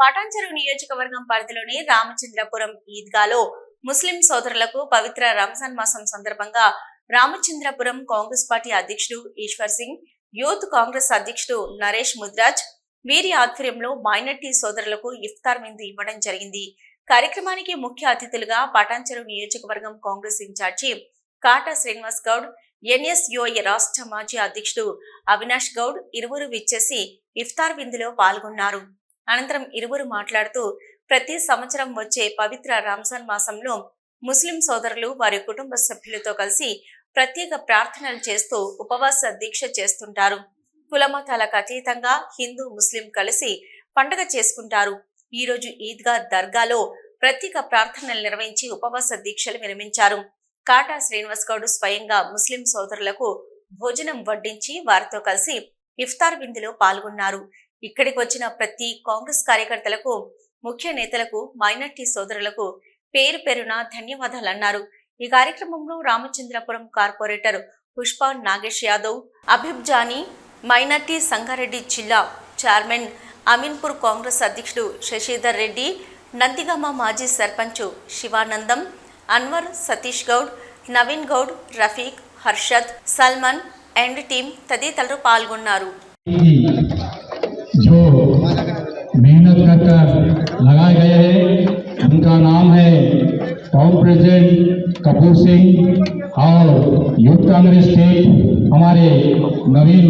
పటాన్చెరు నియోజకవర్గం పరిధిలోని రామచంద్రపురం ఈద్గాలో ముస్లిం సోదరులకు పవిత్ర రంజాన్ మాసం సందర్భంగా రామచంద్రపురం కాంగ్రెస్ పార్టీ అధ్యక్షుడు ఈశ్వర్ సింగ్ యూత్ కాంగ్రెస్ అధ్యక్షుడు నరేష్ ముద్రాజ్ వీరి ఆధ్వర్యంలో మైనార్టీ సోదరులకు ఇఫ్తార్ విందు ఇవ్వడం జరిగింది. కార్యక్రమానికి ముఖ్య అతిథులుగా పటాన్చెరు నియోజకవర్గం Congress incharge Kata Srinivas Goud NSUI రాష్ట్ర మాజీ అధ్యక్షుడు అవినాష్ గౌడ్ ఇరువురు విచ్చేసి ఇఫ్తార్ విందులో పాల్గొన్నారు. అనంతరం ఇరువురు మాట్లాడుతూ ప్రతి సంవత్సరం వచ్చే పవిత్ర రంజాన్ మాసంలో ముస్లిం సోదరులు వారి కుటుంబ సభ్యులతో కలిసి ప్రత్యేక ప్రార్థనలు చేస్తూ ఉపవాస దీక్ష చేస్తుంటారు. కులమతాలకు అతీతంగా హిందూ ముస్లిం కలిసి పండుగ చేసుకుంటారు. ఈరోజు ఈద్గా దర్గాలో ప్రత్యేక ప్రార్థనలు నిర్వహించి ఉపవాస దీక్షలు విరమించారు. కాటా శ్రీనివాస్ గౌడ్ స్వయంగా ముస్లిం సోదరులకు భోజనం వడ్డించి వారితో కలిసి ఇఫ్తార్ విందులో పాల్గొన్నారు. ఇక్కడికి వచ్చిన ప్రతి కాంగ్రెస్ కార్యకర్తలకు ముఖ్య నేతలకు మైనార్టీ సోదరులకు పేరు పేరున ధన్యవాదాలన్నారు. ఈ కార్యక్రమంలో రామచంద్రపురం కార్పొరేటర్ పుష్ప నాగేష్ యాదవ్ అభిబ్ జానీ మైనార్టీ సంగారెడ్డి జిల్లా చైర్మన్ అమీన్పూర్ కాంగ్రెస్ అధ్యక్షుడు శశిధర్ రెడ్డి నందిగామ మాజీ సర్పంచ్ శివానందం అన్వర్ సతీష్ గౌడ్ నవీన్ గౌడ్ రఫీక్ హర్షద్ సల్మాన్ అండ్ టీం తదితరులు పాల్గొన్నారు. मेहनत कर कर लगाए गए हैं। उनका नाम है टाउन प्रेसिडेंट कपूर सिंह और यूथ कांग्रेस के हमारे नवीन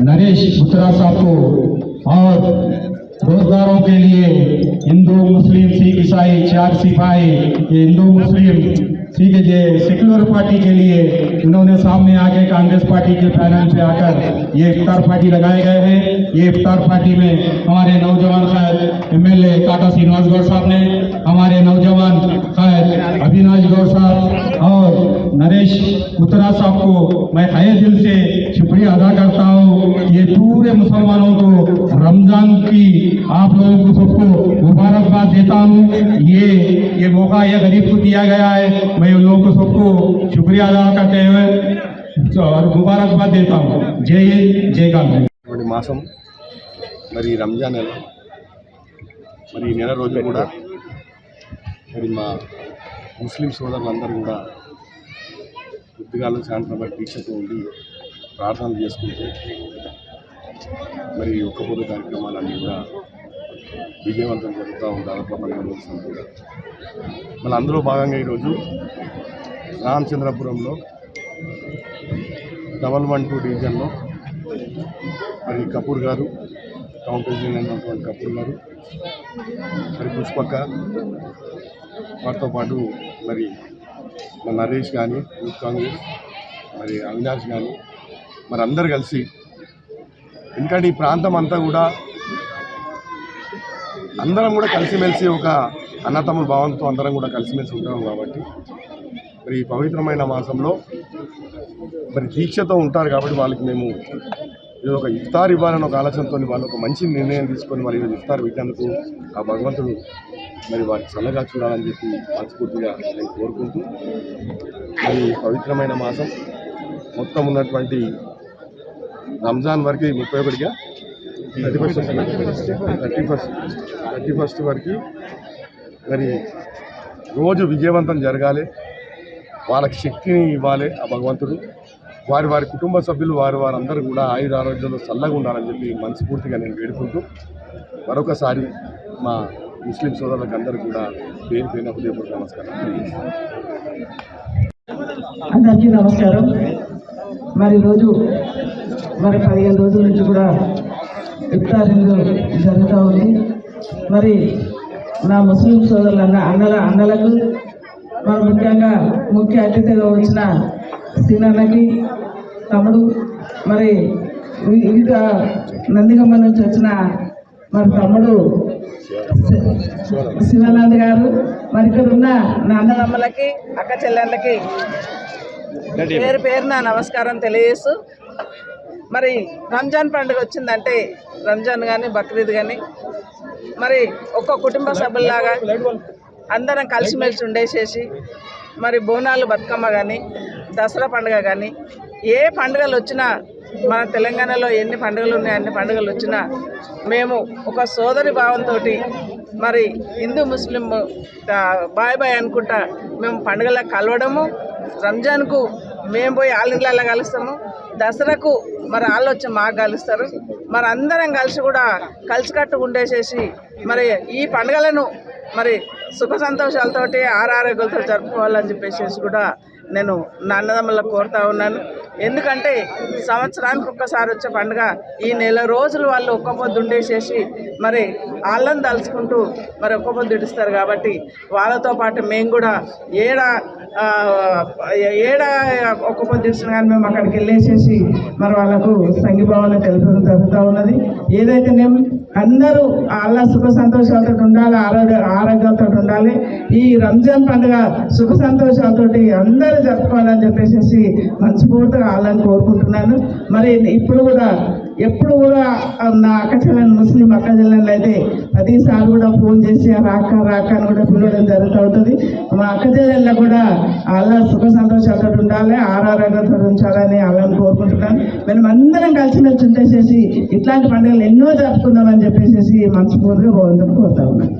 नरेश उत्तरा साहब को और रोजगारों के लिए हिंदू ईसाई चार सिपाही ये हिंदू, मुस्लिम, ठीक है ये सेक्युलर पार्टी के लिए इन्होंने सामने आके कांग्रेस पार्टी के पैनल पे आकर ये इफ्तार पार्टी लगाए गए हैं। ये इफ्तार पार्टी में हमारे नौजवान खैर एमएलए काका श्रीनिवास गौड़ साहब ने, हमारे नौजवान खैर अविनाश गौड़ साहब और नरेश उत्तरा साहब को मैं खैर दिल से शुक्रिया अदा करता हूँ। ये पूरे मुसलमानों की आप लोगों को सबको मुबारकबाद देता हूँ ये ये मौका ये गरीब को दिया गया है मैं उन लोगों को सबको शुक्रिया अदा करते हुए और मुबारकबाद देता हूँ जय हिंद जय कांग्रेस ఇటువంటి మాసం మరి రంజాన్ నెల మరి ఈ నెల రోజు కూడా మరి మా ముస్లిం సోదరులందరూ కూడా పొద్దుగాలు సాయంత్రం వరకు దీక్షతో ఉండి ప్రార్థనలు చేసుకుంటూ మరి ఒక్క పొద్దు కార్యక్రమాలన్నీ కూడా విజయవంతం జరుగుతూ ఉంది. దాదాపు పన్నెండు రోజులు కూడా మళ్ళీ అందులో భాగంగా ఈరోజు రామచంద్రపురంలో డబల్ వన్ టూ డివిజన్లో మరి కపూర్ గారు టౌన్ ప్రెసిడెంట్ అయినటువంటి కపూర్ గారు మరి పుష్పక్క వారితో పాటు మరి మన నరేష్ కానీ యూత్ కాంగ్రెస్ మరి అవినాష్ కానీ మరి అందరు కలిసి ఎందుకంటే ఈ ప్రాంతం అంతా కూడా అందరం కూడా కలిసిమెలిసి ఒక అన్నతమ్ముల భావంతో అందరం కూడా కలిసిమెలిసి ఉంటాం కాబట్టి మరి ఈ పవిత్రమైన మాసంలో మరి దీక్షతో ఉంటారు కాబట్టి వాళ్ళకి మేము ఇది ఒక ఇఫ్తార్ ఇవ్వాలని ఒక ఆలోచనతో వాళ్ళు ఒక మంచి నిర్ణయం తీసుకొని మరి ఈరోజు ఇఫ్తార్ పెట్టేందుకు ఆ భగవంతుడు మరి వారికి చల్లగా చూడాలని చెప్పి మనస్ఫూర్తిగా నేను కోరుకుంటూ మరి ఈ పవిత్రమైన మాసం మొత్తం ఉన్నటువంటి రంజాన్ వరకు ముప్పై ఒకటిగా thirty first thirty first thirty first వరకు మరి రోజు విజయవంతం జరగాలి. వాళ్ళకి శక్తిని ఇవ్వాలి ఆ భగవంతుడు. వారి వారి కుటుంబ సభ్యులు వారి వారందరూ కూడా ఆయుర ఆరోగ్యంలో చల్లగా ఉండాలని చెప్పి మనస్ఫూర్తిగా నేను వేడుకుంటూ మరొకసారి మా ముస్లిం సోదరులకు అందరూ కూడా పేరు పైన హృదయపూర్వక నమస్కారం అందరికీ నమస్కారం. మరి రోజు మరి పదిహేను రోజుల నుంచి కూడా ఇఫ్తార్ విందు జరుగుతూ ఉంది. మరి నా ముస్లిం సోదరుల అన్నల అన్నలకు మరి ముఖ్యంగా ముఖ్య అతిథిగా వచ్చిన సీనన్నకి తమ్ముడు మరి వివిధ నందిగమ్మ నుంచి వచ్చిన మరి తమ్ముడు శివానంద్ గారు మరి ఇక్కడ ఉన్న నా అన్నదమ్మలకి అక్క చెల్లెళ్ళకి పేరు పేరున నమస్కారం తెలియజేస్తూ మరి రంజాన్ పండుగ వచ్చిందంటే రంజాన్ కానీ బక్రీద్ కానీ మరి ఒక్క కుటుంబ సభ్యుల్లాగా అందరం కలిసిమెలిసి ఉండేసేసి మరి బోనాలు బతుకమ్మ కానీ దసరా పండుగ కానీ ఏ పండుగలు వచ్చినా మన తెలంగాణలో ఎన్ని పండుగలు ఉన్నాయి అన్ని పండుగలు వచ్చినా మేము ఒక సోదరి భావంతో మరి హిందూ ముస్లిం బాయ్ బాయ్ అనుకుంటా మేము పండుగలకు కలవడము రంజాన్కు మేము పోయి వాళ్ళ కలుస్తాము. దసరాకు మరి వాళ్ళు వచ్చి మాకు కలుస్తారు. మరి అందరం కలిసి కూడా కలిసికట్టు ఉండేసేసి మరి ఈ పండుగలను మరి సుఖ సంతోషాలతోటి ఆరారోగ్యాలతో జరుపుకోవాలని చెప్పేసి కూడా నేను నా అన్నదమ్ములకు కోరుతా ఉన్నాను. ఎందుకంటే సంవత్సరానికి ఒక్కసారి వచ్చే పండుగ ఈ నెల రోజులు వాళ్ళు ఒక్క పొద్దు ఉండేసేసి మరి వాళ్ళని తలుచుకుంటూ మరి ఒక్క పొద్దు ఇడుస్తారు కాబట్టి వాళ్ళతో పాటు మేము కూడా ఏడ ఏడా ఏడ ఒక్క పొద్దు ఇడిచిన కానీ మేము అక్కడికి వెళ్ళేసేసి మరి వాళ్ళకు సంఘీభావన తెలుపడం జరుగుతూ ఉన్నది. ఏదైతేనేమి అందరూ వాళ్ళ సుఖ సంతోషాలతో ఉండాలి ఆరోగ్య ఆరోగ్యాలతో ఉండాలి ఈ రంజాన్ పండుగ సుఖ సంతోషాలతోటి అందరూ జరుపుకోవాలని చెప్పేసి మనస్ఫూర్తిగా వాళ్ళని కోరుకుంటున్నాను. మరి ఇప్పుడు కూడా ఎప్పుడు కూడా నా అక్కచెల్లెలు ముస్లిం అక్క అయితే ప్రతిసారి కూడా ఫోన్ చేసి రాక రాక అని కూడా పిలవడం జరుగుతూ ఉంటుంది. మా అక్క చెల్లెళ్ళ కూడా అలా సుఖ సంతోషాలతో ఉండాలి ఆరోగ్యంతో ఉంచాలని వాళ్ళని కోరుకుంటున్నాను. మేము అందరం కలిసిమెలిసి ఉంటేసేసి ఇట్లాంటి పండుగలు ఎన్నో జరుపుకుందామని చెప్పేసి మనస్ఫూర్తిగా బాగుందని కోరుతా ఉన్నాను.